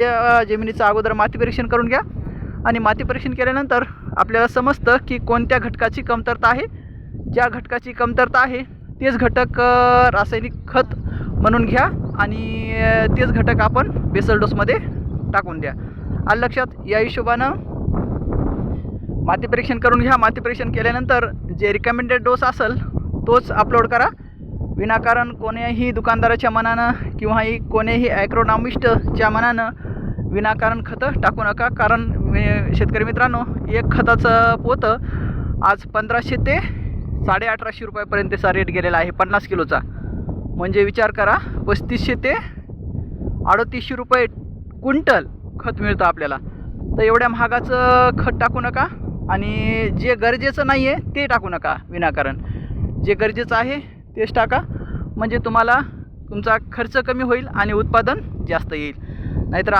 त्या जमिनीचं अगोदर माती परीक्षण करून घ्या. आणि माती परीक्षण केल्यानंतर आपल्याला समजतं की कोणत्या घटकाची कमतरता आहे. ज्या घटकाची कमतरता आहे तेच घटक रासायनिक खत म्हणून घ्या. आणि तेच घटक आपण बेसल डोसमध्ये टाकून द्या. आलं लक्षात? या हिशोबानं माती परीक्षण करून घ्या. माती परीक्षण केल्यानंतर जे रिकमेंडेड डोस असेल तोच अपलोड करा. विनाकारण कोण्याही दुकानदाराच्या मनानं किंवाही कोणीही ॲक्रोनॉमिस्टच्या मनानं विनाकारण खतं टाकू नका. कारण शेतकरी मित्रांनो एक खताचं पोतं आज पंधराशे ते साडे अठराशे रुपयापर्यंतचा रेट गेलेला आहे पन्नास किलोचा. म्हणजे विचार करा पस्तीसशे ते अडतीसशे रुपये क्विंटल खत मिळतं आपल्याला. तर एवढ्या महागाचं खत टाकू नका आणि जे गरजेचं नाही आहे ते टाकू नका विनाकारण. जे गरजेचं आहे तेच टाका. म्हणजे तुम्हाला तुमचा खर्च कमी होईल आणि उत्पादन जास्त येईल. नाहीतर